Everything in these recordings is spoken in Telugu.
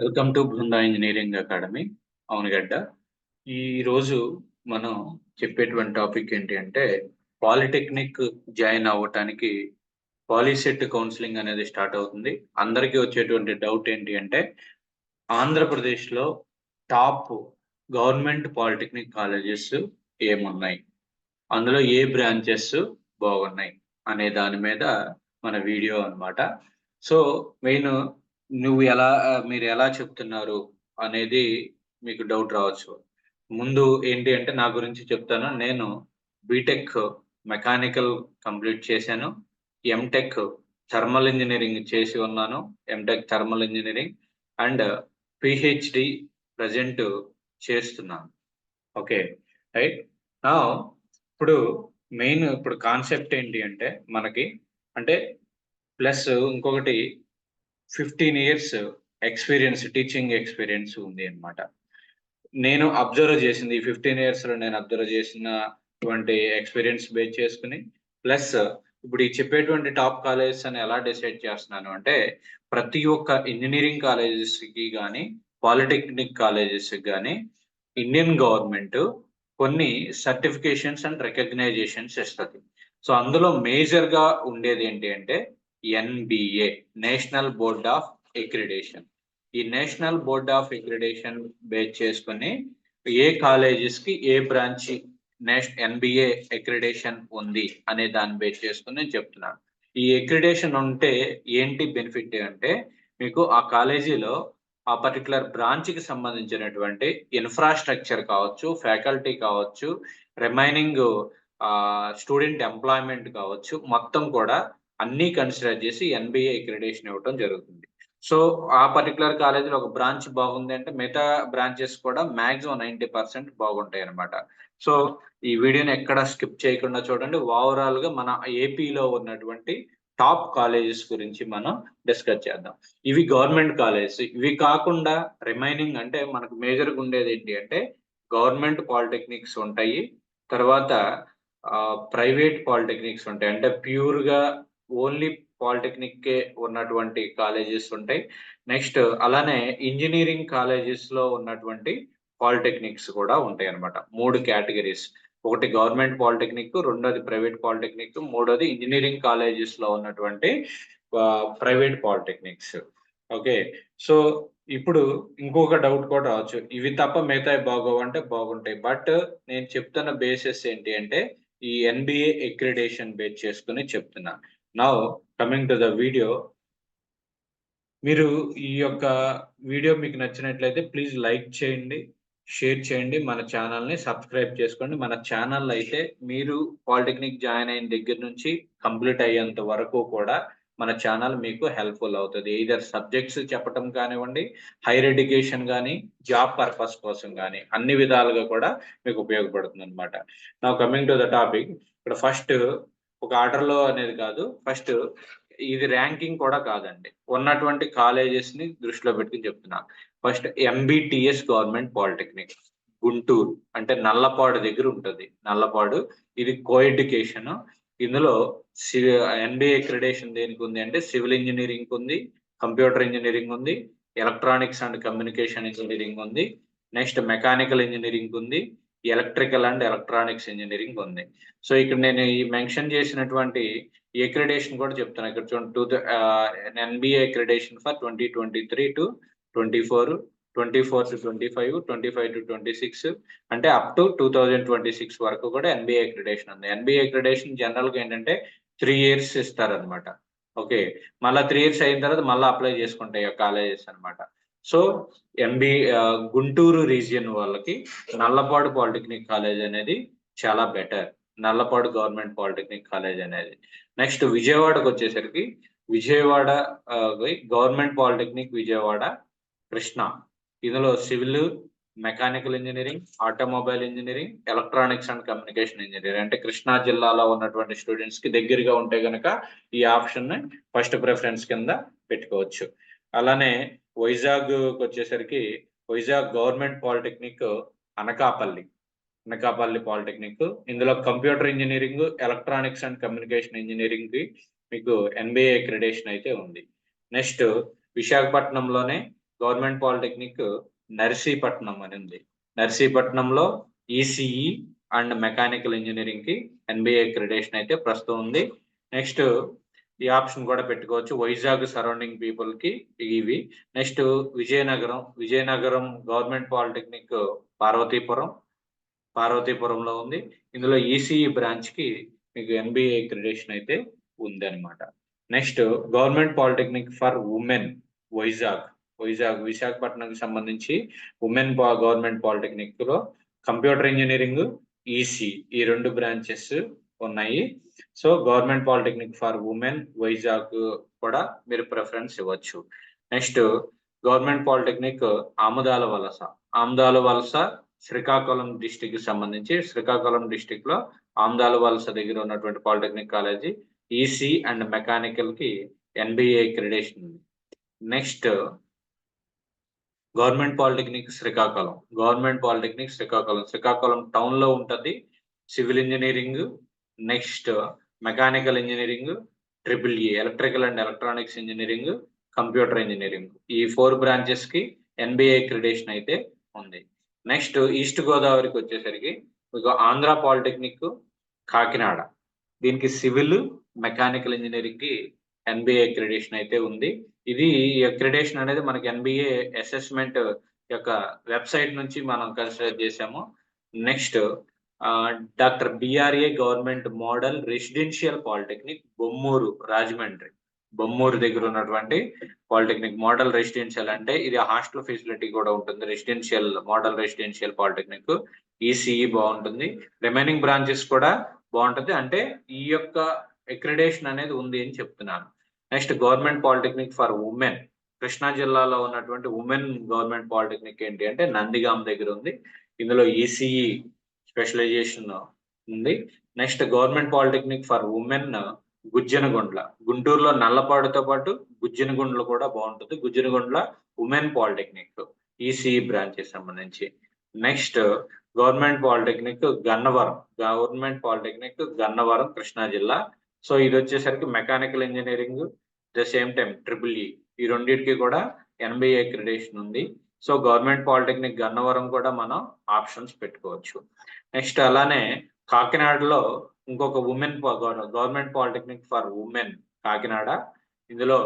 Welcome to Brinda engineering academy Avanigadda. ఈ రోజు మనం చెప్పేటువంటి టాపిక్ ఏంటి అంటే పాలిటెక్నిక్ జాయిన్ అవ్వటానికి పాలిసెట్ కౌన్సిలింగ్ అనేది స్టార్ట్ అవుతుంది. అందరికీ వచ్చేటువంటి డౌట్ ఏంటి అంటే ఆంధ్రప్రదేశ్లో టాప్ గవర్నమెంట్ పాలిటెక్నిక్ కాలేజెస్ ఏమున్నాయి? అందులో ఏ బ్రాంచెస్ బాగున్నాయి? అనే దాని మీద మన వీడియో అన్నమాట. సో మెయిన్ నువ్వు ఎలా మీరు ఎలా చెప్తున్నారు అనేది మీకు డౌట్ రావచ్చు. ముందు ఏంటి అంటే నా గురించి చెప్తాను. నేను బీటెక్ మెకానికల్ కంప్లీట్ చేశాను. ఎంటెక్ థర్మల్ ఇంజనీరింగ్ చేసి ఉన్నాను. MTech thermal engineering and PhD present చేస్తున్నాను. Okay right? నా ఇప్పుడు మెయిన్ ఇప్పుడు కాన్సెప్ట్ ఏంటి అంటే మనకి అంటే ప్లస్ ఇంకొకటి fifteen years experience teaching experience ఉంది అనమాట నేను అబ్జర్వ్ చేసింది ఈ ఫిఫ్టీన్ ఇయర్స్లో నేను అబ్జర్వ్ చేసినటువంటి ఎక్స్పీరియన్స్ బేస్ చేసుకుని ప్లస్ ఇప్పుడు ఈ చెప్పేటువంటి టాప్ కాలేజెస్ అని ఎలా డిసైడ్ చేస్తున్నాను అంటే ప్రతి ఒక్క ఇంజనీరింగ్ కాలేజెస్కి కానీ పాలిటెక్నిక్ కాలేజెస్ కానీ ఇండియన్ గవర్నమెంట్ కొన్ని సర్టిఫికేషన్స్ అండ్ రికగ్నైజేషన్స్ ఇస్తుంది. సో అందులో మేజర్గా ఉండేది ఏంటి అంటే NBA national board of accreditation ఈ national board of accreditation base చేసుకుని ఏ కాలేజెస్కి ఏ బ్రాంచ్ నేష్ ఎన్బిఏ ఎక్రిడేషన్ ఉంది అనే దాన్ని బేస్ చేసుకుని చెప్తున్నాను. ఈ ఎక్రిడేషన్ ఉంటే ఏంటి బెనిఫిట్ అంటే మీకు ఆ కాలేజీలో ఆ పర్టికులర్ బ్రాంచ్కి సంబంధించినటువంటి ఇన్ఫ్రాస్ట్రక్చర్ కావచ్చు ఫ్యాకల్టీ కావచ్చు రిమైనింగ్ స్టూడెంట్ ఎంప్లాయ్మెంట్ కావచ్చు మొత్తం కూడా అన్ని కన్సిడర్ చేసి ఎన్బిఏ ఎక్రిడేషన్ ఇవ్వడం జరుగుతుంది. సో ఆ పర్టికులర్ కాలేజీలో ఒక బ్రాంచ్ బాగుంది అంటే మిగతా బ్రాంచెస్ కూడా మాక్సిమం నైంటీ పర్సెంట్ బాగుంటాయి అనమాట సో ఈ వీడియోని ఎక్కడ స్కిప్ చేయకుండా చూడండి. ఓవరాల్గా మన ఏపీలో ఉన్నటువంటి టాప్ కాలేజెస్ గురించి మనం డిస్కస్ చేద్దాం. ఇవి గవర్నమెంట్ కాలేజెస్ ఇవి కాకుండా రిమైనింగ్ అంటే మనకు మేజర్గా ఉండేది ఏంటి అంటే గవర్నమెంట్ పాలిటెక్నిక్స్ ఉంటాయి. తర్వాత ప్రైవేట్ పాలిటెక్నిక్స్ ఉంటాయి. అంటే ప్యూర్గా ఓన్లీ పాలిటెక్నిక్ ఉన్నటువంటి కాలేజెస్ ఉంటాయి. నెక్స్ట్ అలానే ఇంజనీరింగ్ కాలేజెస్లో ఉన్నటువంటి పాలిటెక్నిక్స్ కూడా ఉంటాయి అనమాట మూడు కేటగిరీస్. ఒకటి గవర్నమెంట్ పాలిటెక్నిక్ రెండోది ప్రైవేట్ పాలిటెక్నిక్ మూడోది ఇంజనీరింగ్ కాలేజెస్లో ఉన్నటువంటి ప్రైవేట్ పాలిటెక్నిక్స్. ఓకే. సో ఇప్పుడు ఇంకొక డౌట్ కూడా రావచ్చు. ఇవి తప్ప మిగతాయి బాగోవు అంటే బాగుంటాయి. బట్ నేను చెప్తున్న బేసిస్ ఏంటి అంటే ఈ ఎన్బిఏ ఎక్రిడేషన్ బేస్ చేసుకుని చెప్తున్నా. Now coming to the video మీరు ఈ యొక్క వీడియో మీకు నచ్చినట్లయితే ప్లీజ్ లైక్ చేయండి షేర్ చేయండి మన ఛానల్ని సబ్స్క్రైబ్ చేసుకోండి. మన ఛానల్ అయితే మీరు పాలిటెక్నిక్ జాయిన్ అయిన దగ్గర నుంచి కంప్లీట్ అయ్యేంత వరకు కూడా మన ఛానల్ మీకు హెల్ప్ఫుల్ అవుతుంది. ఇదర్ సబ్జెక్ట్స్ చెప్పటం కానివ్వండి హైయర్ ఎడ్యుకేషన్ కానీ జాబ్ పర్పస్ కోసం కానీ అన్ని విధాలుగా కూడా మీకు ఉపయోగపడుతుంది అనమాట నా కమింగ్ టు ద టాపిక్ ఇక్కడ ఫస్ట్ ఒక ఆర్డర్లో అనేది కాదు. ఫస్ట్ ఇది ర్యాంకింగ్ కూడా కాదండి. ఉన్నటువంటి కాలేజెస్ని దృష్టిలో పెట్టుకుని చెప్తున్నా. First MBTS government polytechnic Guntur. అంటే నల్లపాడు దగ్గర ఉంటుంది. నల్లపాడు. ఇది కో ఎడ్యుకేషన్ ఇందులో ఎన్బిఏ క్రెడేషన్ దేనికి ఉంది అంటే సివిల్ ఇంజనీరింగ్ ఉంది కంప్యూటర్ ఇంజనీరింగ్ ఉంది ఎలక్ట్రానిక్స్ అండ్ కమ్యూనికేషన్ ఇంజనీరింగ్ ఉంది. నెక్స్ట్ మెకానికల్ ఇంజనీరింగ్ ఉంది. ఎలక్ట్రికల్ అండ్ ఎలక్ట్రానిక్స్ ఇంజనీరింగ్ ఉంది. సో ఇక్కడ నేను ఈ మెన్షన్ చేసినటువంటి ఎక్రిడేషన్ కూడా చెప్తాను ఇక్కడ చూడండి two NBA accreditation for twenty twenty three to twenty four twenty four to twenty five twenty five to twenty six అంటే up to two thousand twenty six వరకు కూడా ఎన్బిఏ ఎక్రిడేషన్ ఉంది. ఎన్బిఏ ఎక్రిడేషన్ జనరల్గా ఏంటంటే త్రీ ఇయర్స్ ఇస్తారనమాట ఓకే మళ్ళీ త్రీ ఇయర్స్ అయిన తర్వాత మళ్ళీ అప్లై చేసుకుంటాయి కాలేజెస్ అనమాట సో ఎంబీ గుంటూరు రీజియన్ వాళ్ళకి నల్లపాడు పాలిటెక్నిక్ కాలేజ్ అనేది చాలా better Nallapadu government polytechnic college అనేది. నెక్స్ట్ విజయవాడకు వచ్చేసరికి విజయవాడ గవర్నమెంట్ పాలిటెక్నిక్ విజయవాడ కృష్ణ. ఇందులో civil mechanical engineering automobile engineering electronics and communication engineering. అంటే కృష్ణా జిల్లాలో ఉన్నటువంటి స్టూడెంట్స్కి దగ్గరగా ఉంటే గనక ఈ ఆప్షన్ని ఫస్ట్ ప్రిఫరెన్స్ కింద పెట్టుకోవచ్చు. అలానే వైజాగ్ వచ్చేసరికి Vizag government polytechnic Anakapalli. Anakapalli polytechnic. ఇందులో computer engineering electronics and communication ఇంజనీరింగ్కి మీకు ఎన్బిఏ క్రెడేషన్ అయితే ఉంది. నెక్స్ట్ విశాఖపట్నంలోనే గవర్నమెంట్ పాలిటెక్నిక్ నర్సీపట్నం అని ఉంది. నర్సీపట్నంలో ఈసీఈ అండ్ మెకానికల్ ఇంజనీరింగ్కి ఎన్బిఏ క్రెడేషన్ అయితే ప్రస్తుతం ఉంది. నెక్స్ట్ ఈ ఆప్షన్ కూడా పెట్టుకోవచ్చు. వైజాగ్ సరౌండింగ్ పీపుల్కి ఇవి. Next Vizianagaram. Vizianagaram government polytechnic Parvathipuram. పార్వతీపురంలో ఉంది. ఇందులో ఈసీఈ బ్రాంచ్కి మీకు ఎంబీఏ క్రెడిషన్ అయితే ఉంది అనమాట next government polytechnic for women Vizag. Vizag విశాఖపట్నంకి సంబంధించి ఉమెన్ గవర్నమెంట్ పాలిటెక్నిక్లో కంప్యూటర్ ఇంజనీరింగ్ ఈసీ ఈ రెండు బ్రాంచెస్ ఉన్నాయి. So government polytechnic for women Vizag కూడా మీరు ప్రిఫరెన్స్ ఇవ్వచ్చు. నెక్స్ట్ గవర్నమెంట్ పాలిటెక్నిక్ ఆముదాల వలస. ఆముదాల వలస శ్రీకాకుళం డిస్టిక్కి సంబంధించి శ్రీకాకుళం డిస్టిక్లో ఆముదాల వలస దగ్గర ఉన్నటువంటి పాలిటెక్నిక్ కాలేజీ ఈసీ అండ్ మెకానికల్కి ఎన్బిఏ క్రెడేషన్ ఉంది. Next government polytechnic Srikakulam. Government polytechnic Srikakulam. Srikakulam టౌన్లో ఉంటుంది. Civil engineering next mechanical engineering triple E electrical and electronics engineering computer engineering. ఈ ఫోర్ బ్రాంచెస్కి ఎన్బిఏ క్రెడిషన్ అయితే ఉంది. నెక్స్ట్ ఈస్ట్ గోదావరికి వచ్చేసరికి మీకు ఆంధ్ర పాలిటెక్నిక్ కాకినాడ. దీనికి సివిల్ మెకానికల్ ఇంజనీరింగ్కి ఎన్బిఏ క్రెడిషన్ అయితే ఉంది. ఇది ఈ క్రెడిషన్ అనేది మనకి ఎన్బిఏ అసెస్మెంట్ యొక్క వెబ్సైట్ నుంచి మనం కన్సిడర్ చేసాము. Next doctor BRA government model residential polytechnic Bommuru Rajahmundry. Bommuru దగ్గర ఉన్నటువంటి పాలిటెక్నిక్ మోడల్ రెసిడెన్షియల్ అంటే ఇది హాస్టల్ ఫెసిలిటీ కూడా ఉంటుంది. Residential model residential polytechnic. ECE బాగుంటుంది. రిమైనింగ్ బ్రాంచెస్ కూడా బాగుంటుంది. అంటే ఈ యొక్క ఎక్రిడేషన్ అనేది ఉంది అని చెప్తున్నాను. Next government polytechnic for women. Krishna జిల్లాలో ఉన్నటువంటి ఉమెన్ గవర్నమెంట్ పాలిటెక్నిక్ ఏంటి అంటే నందిగాం దగ్గర ఉంది. ఇందులో ఈసీఈ స్పెషలైజేషన్ ఉంది. Next government polytechnic for women Gujjanagundla. గుంటూరులో నల్లపాడుతో పాటు గుజ్జనగుండ్ల కూడా బాగుంటుంది. Gujjanagundla women polytechnic ECE branch సంబంధించి. Next government polytechnic Gannavaram. Government polytechnic Gannavaram Krishna జిల్లా. సో ఇది వచ్చేసరికి mechanical engineering the same time triple E ఈ రెండింటికి కూడా ఎన్బిఏ క్రెడిషన్ ఉంది. సో గవర్నమెంట్ పాలిటెక్నిక్ గన్నవరం కూడా మనం ఆప్షన్స్ పెట్టుకోవచ్చు. నెక్స్ట్ అలానే కాకినాడలో ఇంకొక women government polytechnic for women Kakinada. ఇందులో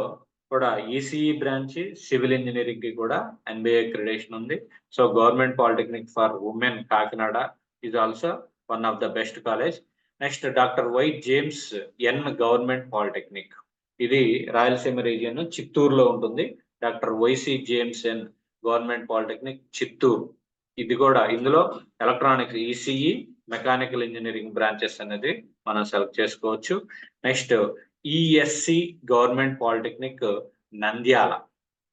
కూడా ఈసీఈ బ్రాంచ్ సివిల్ ఇంజనీరింగ్కి కూడా ఎన్బిఏ క్రెడిషన్ ఉంది. So government polytechnic for women Kakinada is also one of the best college next doctor Y James N government polytechnic. ఇది రాయలసీమ రీజియన్ చిత్తూరులో ఉంటుంది. Doctor YC James N government polytechnic Chittoor. ఇది కూడా ఇందులో electronics ECE mechanical engineering branches అనేది మనం సెలెక్ట్ చేసుకోవచ్చు. Next ESC government polytechnic Nandyal.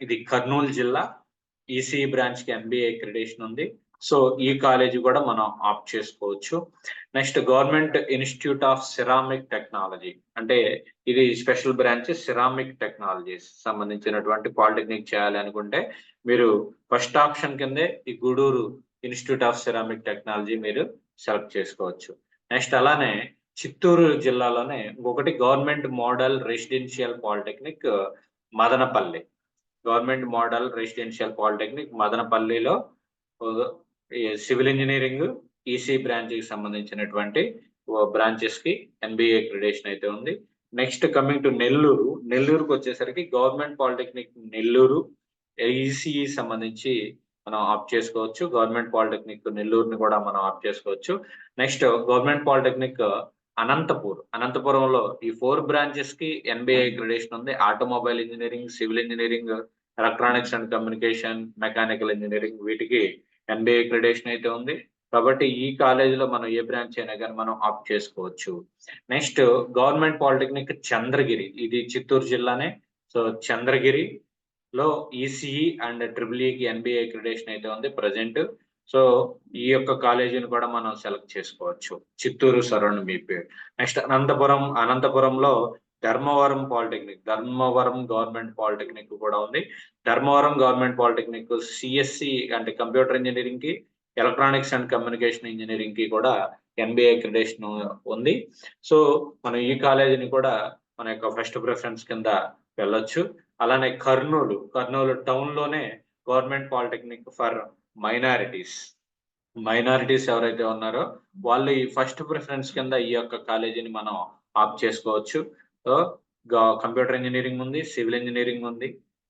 ఇది కర్నూలు జిల్లా. ఈసీఈ బ్రాంచ్కి ఎంబీఏ క్రెడిషన్ ఉంది. సో ఈ కాలేజీ కూడా మనం ఆప్ట్ చేసుకోవచ్చు. Next government institute of ceramic technology. అంటే ఇది స్పెషల్ బ్రాంచ్ సిరామిక్ టెక్నాలజీస్ సంబంధించినటువంటి పాలిటెక్నిక్ చేయాలి అనుకుంటే మీరు ఫస్ట్ ఆప్షన్ కిందే ఈ Gudur institute of ceramic technology మీరు సెలెక్ట్ చేసుకోవచ్చు. నెక్స్ట్ అలానే చిత్తూరు జిల్లాలోనే ఇంకొకటి government model residential polytechnic Madanapalle. Government model residential polytechnic మదనపల్లిలో సివిల్ ఇంజనీరింగ్ ఈసీ బ్రాంచ్కి సంబంధించినటువంటి బ్రాంచెస్కి ఎన్బిఏ క్రెడేషన్ అయితే ఉంది. Next coming to Nellore. నెల్లూరుకు వచ్చేసరికి గవర్నమెంట్ పాలిటెక్నిక్ నెల్లూరు ఈసీఈ సంబంధించి మనం ఆప్ చేసుకోవచ్చు. గవర్నమెంట్ పాలిటెక్నిక్ నెల్లూరుని కూడా మనం ఆప్ చేసుకోవచ్చు. Next government polytechnic Anantapur. అనంతపురంలో ఈ ఫోర్ బ్రాంచెస్కి ఎన్బిఐ గ్రెడేషన్ ఉంది. Automobile engineering civil engineering electronics and communication mechanical engineering వీటికి ఎన్బిఐ గ్రెడేషన్ అయితే ఉంది. కాబట్టి ఈ కాలేజీలో మనం ఏ బ్రాంచ్ అయినా కానీ మనం ఆప్ట్ చేసుకోవచ్చు. Next government polytechnic Chandragiri. ఇది చిత్తూరు జిల్లానే. సో చంద్రగిరి లో ఈసీఈ అండ్ ట్రిపుల్ ఈకి ఎన్బిఐ అక్రిడేషన్ అయితే ఉంది ప్రజెంట్ సో ఈ యొక్క కాలేజీని కూడా మనం సెలెక్ట్ చేసుకోవచ్చు. చిత్తూరు సరౌండ్ మీపీ నెక్స్ట్ అనంతపురం అనంతపురంలో Dharmavaram polytechnic Dharmavaram government polytechnic కూడా ఉంది. ధర్మవరం గవర్నమెంట్ పాలిటెక్నిక్ సిఎస్సి అంటే కంప్యూటర్ ఇంజనీరింగ్కి ఎలక్ట్రానిక్స్ అండ్ కమ్యూనికేషన్ ఇంజనీరింగ్కి కూడా ఎన్బిఏ అక్రిడేషన్ ఉంది. సో మనం ఈ కాలేజీని కూడా మన యొక్క ఫస్ట్ ప్రిఫరెన్స్ కింద వెళ్ళొచ్చు. అలానే Kurnool Kurnool టౌన్లోనే government polytechnic for minorities minorities ఎవరైతే ఉన్నారో వాళ్ళు ఈ ఫస్ట్ ప్రిఫరెన్స్ కింద ఈ యొక్క కాలేజీని మనం ఆప్ చేసుకోవచ్చు. సో కంప్యూటర్ ఇంజనీరింగ్ ఉంది సివిల్ ఇంజనీరింగ్ ఉంది.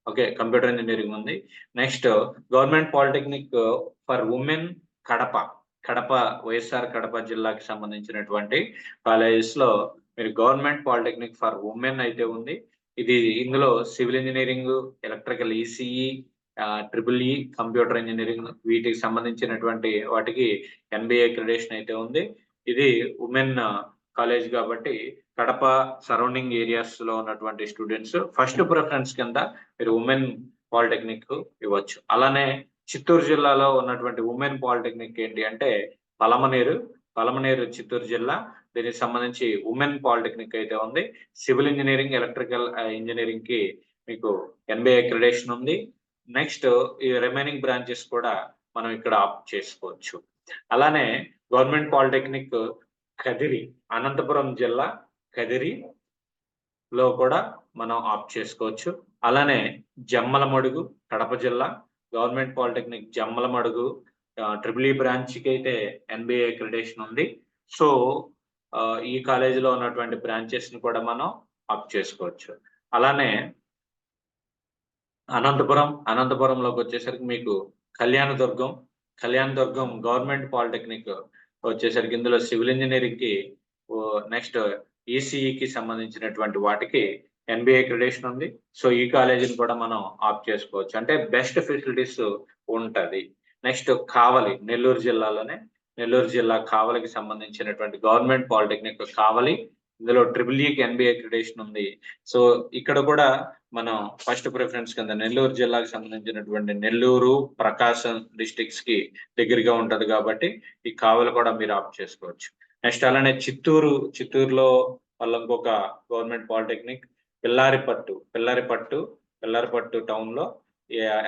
ఓకే కంప్యూటర్ ఇంజనీరింగ్ ఉంది. Next government polytechnic for women Kadapa. Kadapa YSR Kadapa జిల్లాకి సంబంధించినటువంటి కాలేజెస్లో మీరు గవర్నమెంట్ పాలిటెక్నిక్ ఫర్ ఉమెన్ అయితే ఉంది. ఇది ఇందులో civil engineering electrical ECE triple E computer engineering వీటికి సంబంధించినటువంటి వాటికి ఎన్బిఏ క్రెడిషన్ అయితే ఉంది. ఇది ఉమెన్ కాలేజ్ కాబట్టి కడప సరౌండింగ్ ఏరియాస్లో ఉన్నటువంటి స్టూడెంట్స్ ఫస్ట్ ప్రిఫరెన్స్ కింద మీరు ఉమెన్ పాలిటెక్నిక్ ఇవ్వచ్చు. అలానే చిత్తూరు జిల్లాలో ఉన్నటువంటి ఉమెన్ పాలిటెక్నిక్ ఏంటి అంటే పలమనేరు పలమనేరు చిత్తూరు జిల్లా. దీనికి సంబంధించి ఉమెన్ పాలిటెక్నిక్ అయితే ఉంది. సివిల్ ఇంజనీరింగ్ ఎలక్ట్రికల్ ఇంజనీరింగ్కి మీకు ఎన్బిఏ అక్రిడేషన్ ఉంది. నెక్స్ట్ ఈ రిమైనింగ్ బ్రాంచెస్ కూడా మనం ఇక్కడ ఆప్ చేసుకోవచ్చు. అలానే గవర్నమెంట్ పాలిటెక్నిక్ కదిరి అనంతపురం జిల్లా కదిరి లో కూడా మనం ఆప్ చేసుకోవచ్చు. అలానే జమ్మలమడుగు కడప జిల్లా government polytechnic Jammalamadugu triple E బ్రాంచ్కి అయితే ఎన్బిఏ క్రెడిషన్ ఉంది. సో ఈ కాలేజీలో ఉన్నటువంటి బ్రాంచెస్ని కూడా మనం అప్ చేసుకోవచ్చు. అలానే అనంతపురం అనంతపురంలోకి వచ్చేసరికి మీకు కళ్యాణదుర్గం కళ్యాణదుర్గం గవర్నమెంట్ పాలిటెక్నిక్ వచ్చేసరికి ఇందులో సివిల్ ఇంజనీరింగ్కి నెక్స్ట్ ఈసీఈకి సంబంధించినటువంటి వాటికి ఎన్బిఏ క్రెడేషన్ ఉంది. సో ఈ కాలేజీని కూడా మనం ఆప్ చేసుకోవచ్చు. అంటే బెస్ట్ ఫెసిలిటీస్ ఉంటుంది. నెక్స్ట్ కావలి నెల్లూరు జిల్లాలోనే నెల్లూరు జిల్లా కావలికి సంబంధించినటువంటి గవర్నమెంట్ పాలిటెక్నిక్ కావలి ఇందులో ట్రిపుల్ ఈకి ఎన్బిఏ క్రెడిషన్ ఉంది. సో ఇక్కడ కూడా మనం ఫస్ట్ ప్రిఫరెన్స్ కింద నెల్లూరు జిల్లాకు సంబంధించినటువంటి నెల్లూరు ప్రకాశం డిస్టిక్స్కి దగ్గరగా ఉంటది కాబట్టి ఈ కావలి కూడా మీరు ఆప్ట్ చేసుకోవచ్చు. నెక్స్ట్ అలానే చిత్తూరు చిత్తూరులో వాళ్ళ ఇంకొక గవర్నమెంట్ పాలిటెక్నిక్ పిల్లారిపట్టు పిల్లారిపట్టు పిల్లారిపట్టు టౌన్లో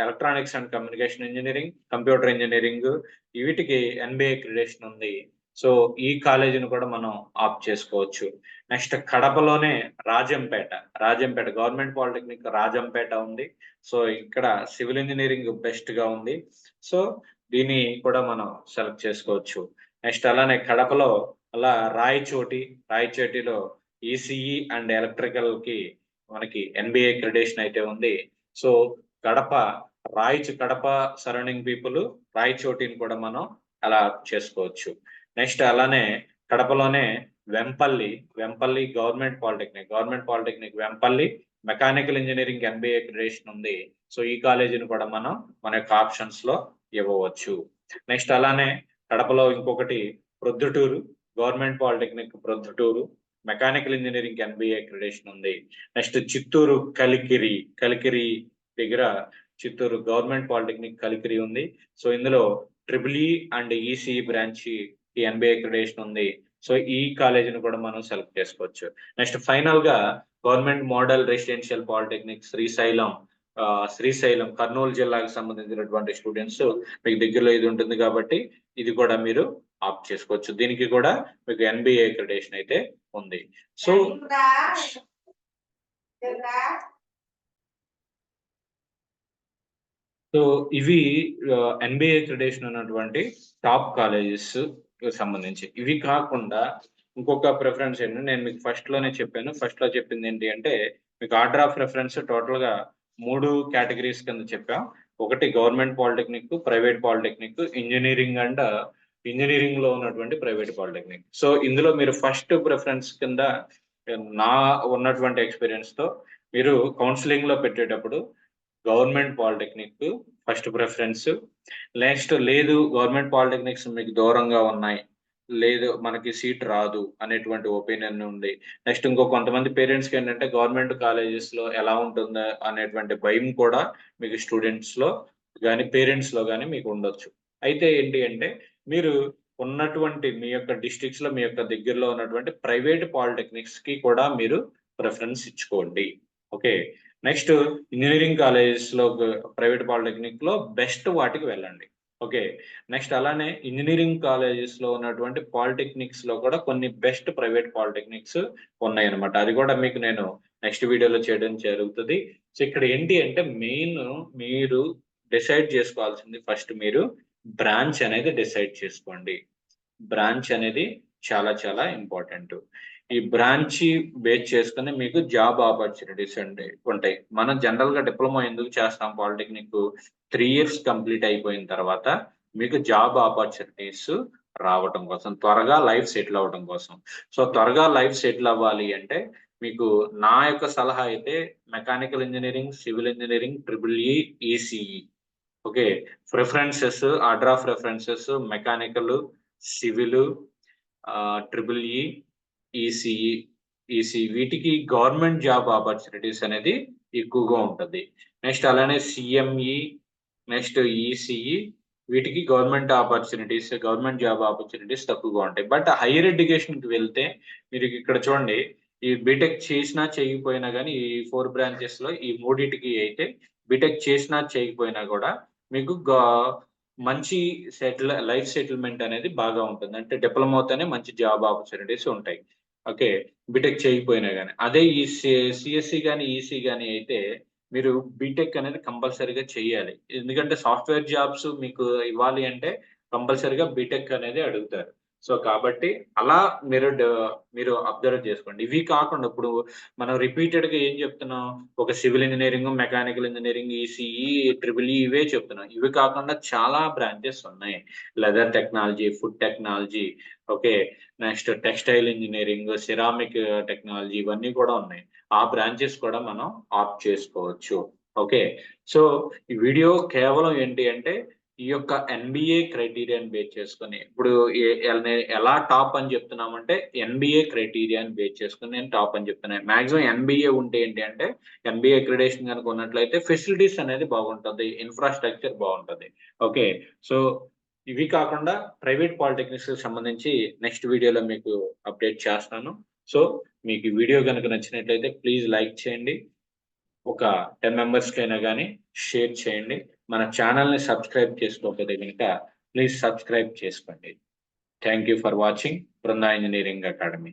electronics and communication engineering computer engineering వీటికి ఎన్బిఏ క్రెడిషన్ ఉంది. సో ఈ కాలేజీని కూడా మనం ఆప్ చేసుకోవచ్చు. నెక్స్ట్ కడపలోనే రాజంపేట. రాజంపేట గవర్నమెంట్ పాలిటెక్నిక్ రాజంపేట ఉంది. సో ఇక్కడ సివిల్ ఇంజనీరింగ్ బెస్ట్గా ఉంది. సో దీన్ని కూడా మనం సెలెక్ట్ చేసుకోవచ్చు. నెక్స్ట్ అలానే కడపలో అలా రాయచోటి రాయచోటిలో ఈసీఈ అండ్ ఎలక్ట్రికల్కి మనకి ఎన్బిఏ క్రెడిషన్ అయితే ఉంది. సో కడప రాయచు కడప సరౌండింగ్ పీపుల్ రాయచోటిని కూడా మనం అలా చేసుకోవచ్చు. నెక్స్ట్ అలానే కడపలోనే Vempalli Vempalli government polytechnic. Government polytechnic Vempalli mechanical engineering NBA accreditation ఉంది. సో ఈ కాలేజీని కూడా మనం మన యొక్క ఆప్షన్స్లో ఇవ్వవచ్చు. నెక్స్ట్ అలానే కడపలో ఇంకొకటి Proddatur government polytechnic Proddatur mechanical engineering NBA accreditation ఉంది. నెక్స్ట్ చిత్తూరు కలికిరి. కలికిరి దగ్గర చిత్తూరు గవర్నమెంట్ పాలిటెక్నిక్ కలికిరి ఉంది. సో ఇందులో triple E and EC branch NBA accreditation ఉంది. సో ఈ కాలేజీని కూడా మనం సెలెక్ట్ చేసుకోవచ్చు. నెక్స్ట్ ఫైనల్గా government model residential polytechnic Srisailam Srisailam Kurnool జిల్లాకు సంబంధించినటువంటి స్టూడెంట్స్ మీకు దగ్గరలో ఇది ఉంటుంది కాబట్టి ఇది కూడా మీరు ఆప్ట్ చేసుకోవచ్చు. దీనికి కూడా మీకు ఎన్బిఏ క్రెడేషన్ అయితే ఉంది. సో సో ఇవి ఎన్బిఏ క్రెడిషన్ ఉన్నటువంటి టాప్ కాలేజెస్ సంబంధించి. ఇవి కాకుండా ఇంకొక ప్రిఫరెన్స్ ఏంటంటే నేను మీకు ఫస్ట్లోనే చెప్పాను. ఫస్ట్లో చెప్పింది ఏంటి అంటే మీకు ఆర్డర్ ఆఫ్ రెఫరెన్స్ టోటల్గా మూడు కేటగిరీస్ కింద చెప్పాం. ఒకటి government polytechnic private polytechnic engineering and ఇంజనీరింగ్లో ఉన్నటువంటి ప్రైవేట్ పాలిటెక్నిక్ సో ఇందులో మీరు ఫస్ట్ ప్రిఫరెన్స్ కింద నా ఉన్నటువంటి ఎక్స్పీరియన్స్తో మీరు కౌన్సిలింగ్లో పెట్టేటప్పుడు government polytechnic first preference. Next లేదు గవర్నమెంట్ పాలిటెక్నిక్స్ మీకు దూరంగా ఉన్నాయి. లేదు మనకి సీట్ రాదు అనేటువంటి ఒపీనియన్ ఉంది. నెక్స్ట్ ఇంకో కొంతమంది పేరెంట్స్కి ఏంటంటే గవర్నమెంట్ కాలేజెస్లో ఎలా ఉంటుందో అనేటువంటి భయం కూడా మీకు స్టూడెంట్స్లో కానీ పేరెంట్స్లో కానీ మీకు ఉండొచ్చు. అయితే ఏంటి అంటే మీరు ఉన్నటువంటి మీ యొక్క డిస్ట్రిక్ట్స్లో మీ యొక్క దగ్గరలో ఉన్నటువంటి ప్రైవేట్ పాలిటెక్నిక్స్కి కూడా మీరు ప్రిఫరెన్స్ ఇచ్చుకోండి. ఓకే? నెక్స్ట్ ఇంజనీరింగ్ కాలేజెస్లో ప్రైవేట్ పాలిటెక్నిక్లో బెస్ట్ వాటికి వెళ్ళండి. ఓకే. నెక్స్ట్ అలానే ఇంజనీరింగ్ కాలేజెస్లో ఉన్నటువంటి పాలిటెక్నిక్స్లో కూడా కొన్ని బెస్ట్ ప్రైవేట్ పాలిటెక్నిక్స్ ఉన్నాయి అనమాట అది కూడా మీకు నేను నెక్స్ట్ వీడియోలో చేయడం జరుగుతుంది. సో ఇక్కడ ఏంటి అంటే మెయిన్ మీరు డిసైడ్ చేసుకోవాల్సింది ఫస్ట్ మీరు బ్రాంచ్ అనేది డిసైడ్ చేసుకోండి. బ్రాంచ్ అనేది చాలా చాలా ఇంపార్టెంట్. ఈ బ్రాంచి బేస్ చేసుకుని మీకు జాబ్ ఆపర్చునిటీస్ ఉంటాయి ఉంటాయి. మనం జనరల్గా డిప్లొమా ఎందుకు చేస్తాం పాలిటెక్నిక్ త్రీ ఇయర్స్ కంప్లీట్ అయిపోయిన తర్వాత మీకు జాబ్ ఆపర్చునిటీస్ రావటం కోసం త్వరగా లైఫ్ సెటిల్ అవ్వడం కోసం. సో త్వరగా లైఫ్ సెటిల్ అవ్వాలి అంటే మీకు నా యొక్క సలహా అయితే mechanical engineering civil engineering triple E ECE. Okay? Preferences order of references mechanical civil triple E ECE EC వీటికి గవర్నమెంట్ జాబ్ ఆపర్చునిటీస్ అనేది ఎక్కువగా ఉంటుంది. నెక్స్ట్ అలానే సిఎంఈ నెక్స్ట్ ఈసీఈ వీటికి government opportunities government job opportunities తక్కువగా ఉంటాయి. బట్ హైయర్ ఎడ్యుకేషన్కి వెళ్తే మీరు ఇక్కడ చూడండి ఈ బీటెక్ చేసినా చేయకపోయినా కానీ ఈ ఫోర్ బ్రాంచెస్లో ఈ మూడింటికి అయితే బీటెక్ చేసినా చేయకపోయినా కూడా మీకు మంచి సెటిల్ లైఫ్ సెటిల్మెంట్ అనేది బాగా ఉంటుంది. అంటే డిప్లొమాతోనే మంచి జాబ్ ఆపర్చునిటీస్ ఉంటాయి. ఓకే బీటెక్ చేయకపోయినా కానీ అదే ఈ సిఎస్సి కానీ ఈసీ కానీ అయితే మీరు బీటెక్ అనేది కంపల్సరీగా చేయాలి. ఎందుకంటే సాఫ్ట్వేర్ జాబ్స్ మీకు ఇవ్వాలి అంటే కంపల్సరీగా బీటెక్ అనేది అడుగుతారు. సో కాబట్టి అలా మీరు మీరు అబ్జర్వ్ చేసుకోండి. ఇవి కాకుండా ఇప్పుడు మనం రిపీటెడ్గా ఏం చెప్తున్నాం? ఒక civil engineering mechanical engineering ECE triple E ఇవే చెప్తున్నాం. ఇవి కాకుండా చాలా బ్రాంచెస్ ఉన్నాయి. Leather technology food technology okay. Next textile engineering ceramic technology ఇవన్నీ కూడా ఉన్నాయి. ఆ బ్రాంచెస్ కూడా మనం ఆప్ట్ చేసుకోవచ్చు. ఓకే. సో ఈ వీడియో కేవలం ఏంటి అంటే ఈ యొక్క ఎన్బిఏ క్రైటీరియాని బేస్ చేసుకుని ఇప్పుడు ఎలా టాప్ అని చెప్తున్నామంటే ఎన్బిఏ క్రైటీరియాని బేస్ చేసుకుని నేను టాప్ అని చెప్తున్నాను మాక్సిమం ఎన్బిఏ ఉంటే ఏంటి అంటే ఎన్బిఏ అక్రిడేషన్ కనుక ఉన్నట్లయితే ఫెసిలిటీస్ అనేది బాగుంటుంది ఇన్ఫ్రాస్ట్రక్చర్ బాగుంటుంది. ఓకే సో ఇవి కాకుండా ప్రైవేట్ పాలిటెక్నిక్స్ సంబంధించి నెక్స్ట్ వీడియోలో మీకు అప్డేట్ చేస్తాను. సో మీకు ఈ వీడియో కనుక నచ్చినట్లయితే ప్లీజ్ లైక్ చేయండి. ఒక టెన్ మెంబర్స్ అయినా కానీ షేర్ చేయండి. మన ఛానల్ని సబ్స్క్రైబ్ చేసుకోకపోతే కనుక ప్లీజ్ సబ్స్క్రైబ్ చేసుకోండి. Thank you for watching. Brinda engineering academy.